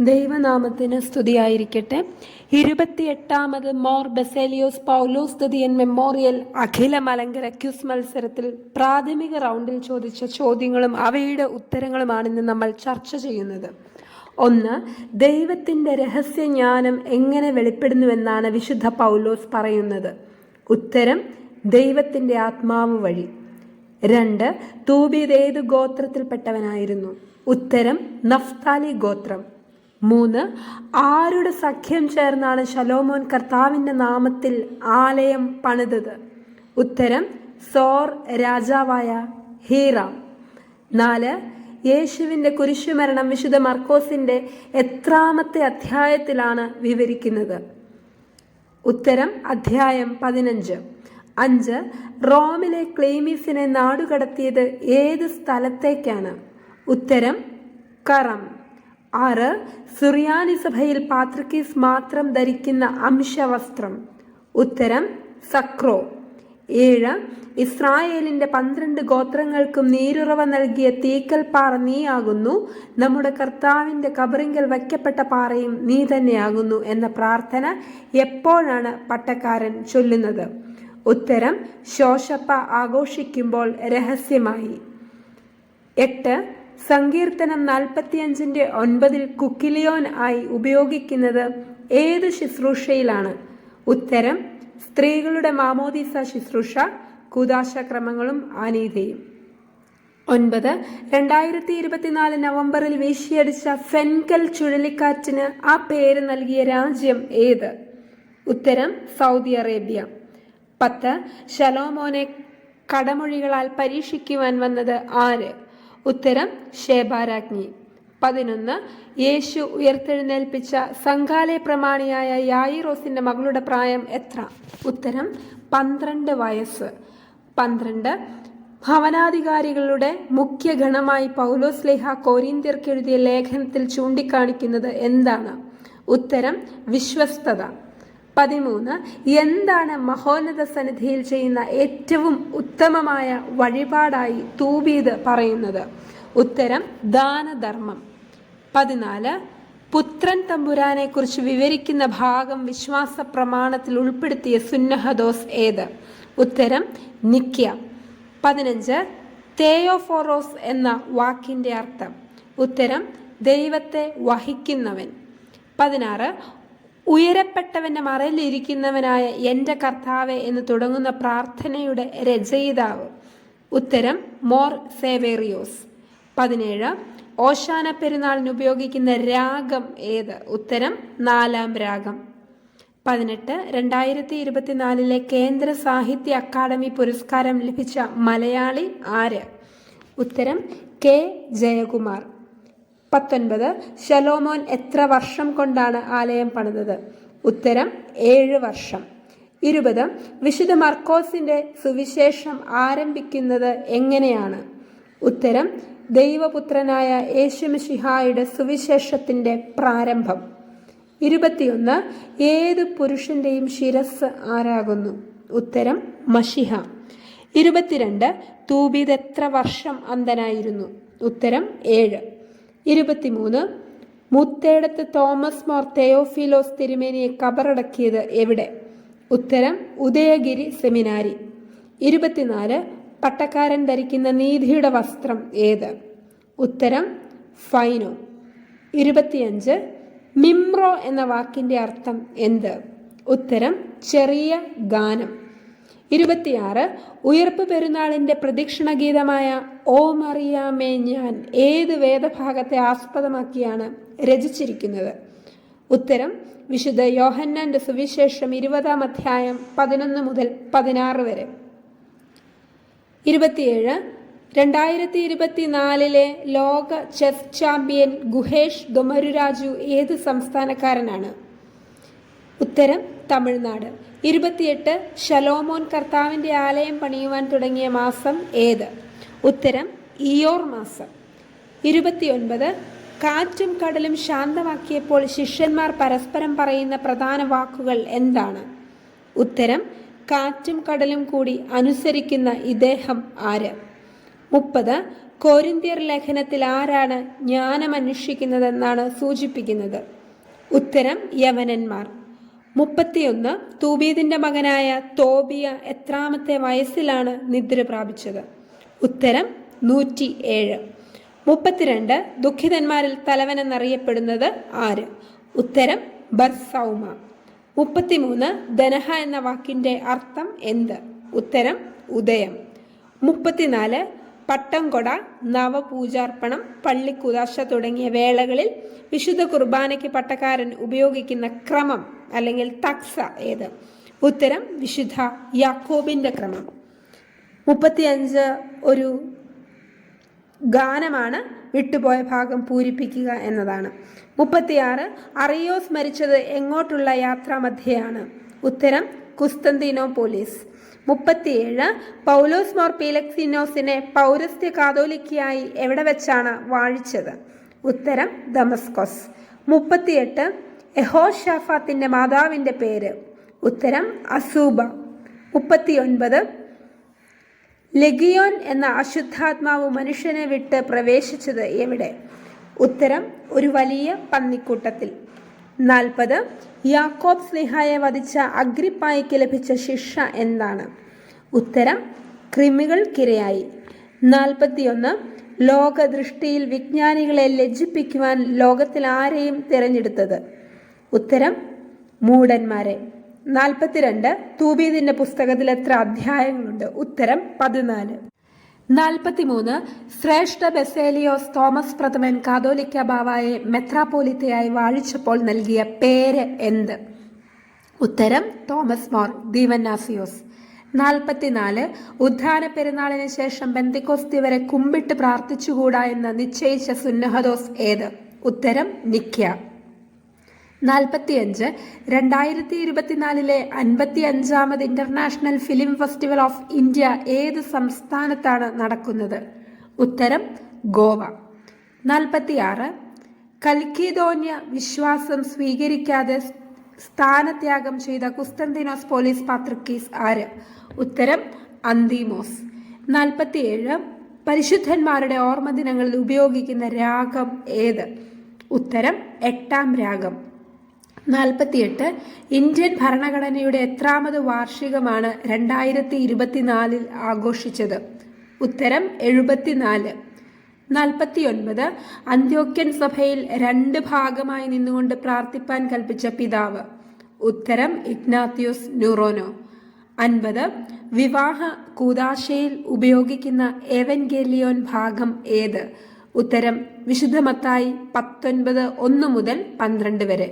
ദൈവനാമത്തിന് സ്തുതിയായിരിക്കട്ടെ. ഇരുപത്തിയെട്ടാമത് മോർ ബെസേലിയോസ് പൗലോസ് സ്തുതിയൻ മെമ്മോറിയൽ അഖില മലങ്കര ക്യൂസ് മത്സരത്തിൽ പ്രാഥമിക റൗണ്ടിൽ ചോദിച്ച ചോദ്യങ്ങളും അവയുടെ ഉത്തരങ്ങളുമാണ് ഇന്ന് നമ്മൾ ചർച്ച ചെയ്യുന്നത്. ഒന്ന് ദൈവത്തിന്റെ രഹസ്യജ്ഞാനം എങ്ങനെ വെളിപ്പെടുന്നുവെന്നാണ് വിശുദ്ധ പൗലോസ് പറയുന്നത്. ഉത്തരം ദൈവത്തിന്റെ ആത്മാവ് വഴി. രണ്ട് തൂബീത് ഏത് ഗോത്രത്തിൽപ്പെട്ടവനായിരുന്നു? ഉത്തരം നഫ്താലി ഗോത്രം. മൂന്ന് ആരുടെ സഖ്യം ചേർന്നാണ് ശലോമോൻ കർത്താവിന്റെ നാമത്തിൽ ആലയം പണിതത്? ഉത്തരം സോർ രാജാവായ ഹീറാം. നാല് യേശുവിന്റെ കുരിശുമരണം വിശുദ്ധ മർക്കോസിന്റെ എത്രാമത്തെ അധ്യായത്തിലാണ് വിവരിക്കുന്നത്. ഉത്തരം അധ്യായം പതിനഞ്ച്. അഞ്ച് റോമിലെ ക്ലീമീസിനെ നാടുകടത്തിയത് ഏത് സ്ഥലത്തേക്കാണ്? ഉത്തരം കറം. ആറ് സുറിയാനി സഭയിൽ പാത്രക്കീസ് മാത്രം ധരിക്കുന്ന അംശവസ്ത്രം. ഉത്തരം സക്രോ. ഏഴ് ഇസ്രായേലിന്റെ പന്ത്രണ്ട് ഗോത്രങ്ങൾക്കും നീരുറവ നൽകിയ തീക്കൽ പാറ നീയാകുന്നു. നമ്മുടെ കർത്താവിന്റെ കബറിങ്കൽ വയ്ക്കപ്പെട്ട പാറയും നീ തന്നെയാകുന്നു എന്ന പ്രാർത്ഥന എപ്പോഴാണ് പട്ടക്കാരൻ ചൊല്ലുന്നത്? ഉത്തരം ശോശപ്പ ആഘോഷിക്കുമ്പോൾ രഹസ്യമായി. എട്ട് സങ്കീർത്തനം നാൽപ്പത്തിയഞ്ചിന്റെ ഒൻപതിൽ കുക്കിലിയോൻ ആയി ഉപയോഗിക്കുന്നത് ഏത് ശുശ്രൂഷയിലാണ്? ഉത്തരം സ്ത്രീകളുടെ മാമോദീസ ശുശ്രൂഷ കൂതാശക്രമങ്ങളും ആനീതയും. ഒൻപത് രണ്ടായിരത്തി ഇരുപത്തിനാല് നവംബറിൽ വീശിയടിച്ച ഫെൻകൽ ചുഴലിക്കാറ്റിന് ആ പേര് നൽകിയ രാജ്യം ഏത്? ഉത്തരം സൗദി അറേബ്യ. പത്ത് ശലോമോനെ കടമൊഴികളാൽ പരീക്ഷിക്കുവാൻ വന്നത് ആര്? ഉത്തരം ശേബാരാജ്ഞി. പതിനൊന്ന് യേശു ഉയർത്തെഴുന്നേൽപ്പിച്ച സംഘാലയ പ്രമാണിയായ യായിറോസിന്റെ മകളുടെ പ്രായം എത്ര? ഉത്തരം പന്ത്രണ്ട് വയസ്സ്. പന്ത്രണ്ട് ഭവനാധികാരികളുടെ മുഖ്യ ഗണമായി പൗലോസ് ലേഹ കോരീന്ത്യർക്ക് എഴുതിയ ലേഖനത്തിൽ ചൂണ്ടിക്കാണിക്കുന്നത് എന്താണ്? ഉത്തരം വിശ്വസ്തത. പതിമൂന്ന് എന്താണ് മഹോന്നത സന്നിധിയിൽ ചെയ്യുന്ന ഏറ്റവും ഉത്തമമായ വഴിപാടായി തൂബീത് പറയുന്നത്? ഉത്തരം ദാനധർമ്മം. പതിനാല് പുത്രൻ തമ്പുരാനെ കുറിച്ച് വിവരിക്കുന്ന ഭാഗം വിശ്വാസ പ്രമാണത്തിൽ ഉൾപ്പെടുത്തിയ സുന്നഹദോസ് ഏത്? ഉത്തരം നിക്യ പതിനഞ്ച് തേയോഫോറോസ് എന്ന വാക്കിന്റെ അർത്ഥം. ഉത്തരം ദൈവത്തെ വഹിക്കുന്നവൻ. പതിനാറ് ഉയരപ്പെട്ടവന്റെ മറയിലിരിക്കുന്നവനായ എന്റെ കർത്താവെ എന്ന് തുടങ്ങുന്ന പ്രാർത്ഥനയുടെ രചയിതാവ്. ഉത്തരം മോർ സേവേറിയോസ്. പതിനേഴ് ഓശാന പെരുന്നാളിന് ഉപയോഗിക്കുന്ന രാഗം ഏത്? ഉത്തരം നാലാം രാഗം. പതിനെട്ട് രണ്ടായിരത്തി ഇരുപത്തിനാലിലെ കേന്ദ്ര സാഹിത്യ അക്കാദമി പുരസ്കാരം ലഭിച്ച മലയാളി ആര്? ഉത്തരം കെ. ജയകുമാർ. പത്തൊൻപത്. ശലോമോൻ എത്ര വർഷം കൊണ്ടാണ് ആലയം പണിതത്? ഉത്തരം ഏഴ് വർഷം. ഇരുപത്. വിശുദ്ധ മർക്കോസിന്റെ സുവിശേഷം ആരംഭിക്കുന്നത് എങ്ങനെയാണ്? ഉത്തരം ദൈവപുത്രനായ യേശുമിഷിഹായുടെ സുവിശേഷത്തിന്റെ പ്രാരംഭം. ഇരുപത്തിയൊന്ന്. ഏത് പുരുഷന്റെയും ശിരസ് ആരാകുന്നു? ഉത്തരം മഷിഹ. ഇരുപത്തിരണ്ട്. തൂബീത് എത്ര വർഷം അന്ധനായിരുന്നു? ഉത്തരം ഏഴ്. ഇരുപത്തിമൂന്ന്. മുത്തേടത്ത് തോമസ് മോർ തെയോഫിലോസ് തിരുമേനിയെ കബറടക്കിയത് എവിടെ? ഉത്തരം ഉദയഗിരി സെമിനാരി. ഇരുപത്തിനാല് പട്ടക്കാരൻ ധരിക്കുന്ന നീതിയുടെ വസ്ത്രം ഏത്? ഉത്തരം ഫൈനോ. ഇരുപത്തിയഞ്ച് മിമ്രോ എന്ന വാക്കിന്റെ അർത്ഥം എന്ത്? ഉത്തരം ചെറിയ ഗാനം. ഇരുപത്തിയാറ് ഉയർപ്പ് പെരുന്നാളിന്റെ പ്രദക്ഷിണ ഗീതമായ ഓ മറിയാമേ ഞാൻ ഏത് വേദഭാഗത്തെ ആസ്പദമാക്കിയാണ് രചിച്ചിരിക്കുന്നത്? ഉത്തരം വിശുദ്ധ യോഹന്നാന്റെ സുവിശേഷം ഇരുപതാം അധ്യായം പതിനൊന്ന് മുതൽ പതിനാറ് വരെ. ഇരുപത്തിയേഴ് രണ്ടായിരത്തി ഇരുപത്തിനാലിലെ ലോക ചെസ് ചാമ്പ്യൻ ഗുഹേഷ് ദൊമരുരാജു ഏത് സംസ്ഥാനക്കാരനാണ്? ഉത്തരം തമിഴ്നാട്. ഇരുപത്തിയെട്ട് ഷലോമോൻ കർത്താവിന്റെ ആലയം പണിയുവാൻ തുടങ്ങിയ മാസം ഏത്? ഉത്തരം ഇയോർ മാസം. ഇരുപത്തിയൊൻപത് കാറ്റും കടലും ശാന്തമാക്കിയപ്പോൾ ശിഷ്യന്മാർ പരസ്പരം പറയുന്ന പ്രധാന വാക്കുകൾ എന്താണ്? ഉത്തരം കാറ്റും കടലും കൂടി അനുസരിക്കുന്ന ഇദ്ദേഹം ആര്? മുപ്പത് കോരിന്തിയർ ലേഖനത്തിൽ ആരാണ് ജ്ഞാനം അന്വേഷിക്കുന്നതെന്നാണ് സൂചിപ്പിക്കുന്നത്? ഉത്തരം യവനന്മാർ. മുപ്പത്തിയൊന്ന് തൂബീദിന്റെ മകനായ തോബിയ എത്രാമത്തെ വയസ്സിലാണ് നിദ്ര പ്രാപിച്ചത്? ഉത്തരം നൂറ്റി ഏഴ് മുപ്പത്തിരണ്ട് ദുഃഖിതന്മാരിൽ തലവനെന്നറിയപ്പെടുന്നത് ആര്? ഉത്തരം ബർസൗമ. മുപ്പത്തിമൂന്ന് ധനഹ എന്ന വാക്കിന്റെ അർത്ഥം എന്ത്? ഉത്തരം ഉദയം. മുപ്പത്തിനാല് പട്ടംകൊട നവപൂജാർപ്പണം പള്ളിക്കുതാശ തുടങ്ങിയ വേളകളിൽ വിശുദ്ധ കുർബാനയ്ക്ക് പട്ടക്കാരൻ ഉപയോഗിക്കുന്ന ക്രമം അല്ലെങ്കിൽ തക്സ ഏത്? ഉത്തരം വിശുദ്ധ യാക്കോബിന്റെ ക്രമം. മുപ്പത്തിയഞ്ച് ഒരു ഗാനമാണ് വിട്ടുപോയ ഭാഗം പൂരിപ്പിക്കുക എന്നതാണ്. മുപ്പത്തിയാറ് അറിയോ മരിച്ചത് എങ്ങോട്ടുള്ള യാത്രാമധ്യയാണ്? ഉത്തരം കുസ്തന്തിനോ പോലീസ് മുപ്പത്തിയേഴ്. പൗലോസ് മോർ പീലക്സിനോസിനെ പൗരസ്ത്യ കാതോലിക്കയായി എവിടെ വെച്ചാണ് വാഴിച്ചത്? ഉത്തരം ദമസ്കോസ്. മുപ്പത്തിയെട്ട് യഹോഷാഫാത്തിന്റെ മാതാവിന്റെ പേര്. ഉത്തരം അസൂബ. മുപ്പത്തിയൊൻപത് ലഗിയോൻ എന്ന അശുദ്ധാത്മാവ് മനുഷ്യനെ വിട്ട് പ്രവേശിച്ചത് എവിടെ? ഉത്തരം ഒരു വലിയ പന്നിക്കൂട്ടത്തിൽ. നാൽപ്പത്. യാക്കോബ് സ്ലിഹായെ വധിച്ച അഗ്രിപ്പായ്ക്ക് ലഭിച്ച ശിക്ഷ എന്താണ്? ഉത്തരം കൃമികൾക്കിരയായി. നാൽപ്പത്തിയൊന്ന്. ലോകദൃഷ്ടിയിൽ വിജ്ഞാനികളെ ലജ്ജിപ്പിക്കുവാൻ ലോകത്തിൽ ആരെയും തിരഞ്ഞെടുത്തത്? ഉത്തരം മൂടന്മാരെ നാൽപ്പത്തിരണ്ട്. തൂബീദിന്റെ പുസ്തകത്തിൽ എത്ര അധ്യായങ്ങളുണ്ട്? ഉത്തരം പതിനാല്. നാൽപ്പത്തിമൂന്ന്. ശ്രേഷ്ഠ ബെസേലിയോസ് തോമസ് പ്രഥമൻ കാതോലിക്ക ബാവായെ മെത്രാപോലിത്തയായി വാഴിച്ചപ്പോൾ നൽകിയ പേര് എന്ത്? ഉത്തരം തോമസ് മോർ ദീവന്നാസിയോസ്. നാൽപ്പത്തിനാല്. ഉദ്ധാന പെരുന്നാളിന് ശേഷം ബന്ദിക്കോസ്തി വരെ കുമ്പിട്ട് പ്രാർത്ഥിച്ചുകൂടാ എന്ന് നിശ്ചയിച്ച സുന്നഹദോസ് ഏത്? ഉത്തരം നിക്യ നാൽപ്പത്തിയഞ്ച് രണ്ടായിരത്തി ഇരുപത്തിനാലിലെ അൻപത്തി അഞ്ചാമത് international film festival of India ഏത് സംസ്ഥാനത്താണ് നടക്കുന്നത്? ഉത്തരം ഗോവ. നാൽപ്പത്തിയാറ് കൽക്കിദോന്യ വിശ്വാസം സ്വീകരിക്കാതെ സ്ഥാനത്യാഗം ചെയ്ത കുസ്തന്തിനോസ് പോലീസ് പാത്രക്കീസ് ആര്? ഉത്തരം അന്തിമോസ്. നാൽപ്പത്തിയേഴ് പരിശുദ്ധന്മാരുടെ ഓർമ്മ ദിനങ്ങളിൽ ഉപയോഗിക്കുന്ന രാഗം ഏത്? ഉത്തരം എട്ടാം രാഗം. നാൽപ്പത്തിയെട്ട് ഇന്ത്യൻ ഭരണഘടനയുടെ എത്രാമത് വാർഷികമാണ് രണ്ടായിരത്തി ഇരുപത്തിനാലിൽ ആഘോഷിച്ചത്. ഉത്തരം എഴുപത്തിനാല്. നാൽപ്പത്തിയൊൻപത് അന്ത്യോക്യൻ സഭയിൽ രണ്ട് ഭാഗമായി നിന്നുകൊണ്ട് പ്രാർത്ഥിപ്പാൻ കൽപ്പിച്ച പിതാവ്. ഉത്തരം ഇഗ്നാത്യോസ് ന്യൂറോനോ. അൻപത്. വിവാഹ കൂതാശയിൽ ഉപയോഗിക്കുന്ന എവൻഗേലിയോൻ ഭാഗം ഏത്? ഉത്തരം വിശുദ്ധമത്തായി പത്തൊൻപത് ഒന്ന് മുതൽ പന്ത്രണ്ട് വരെ.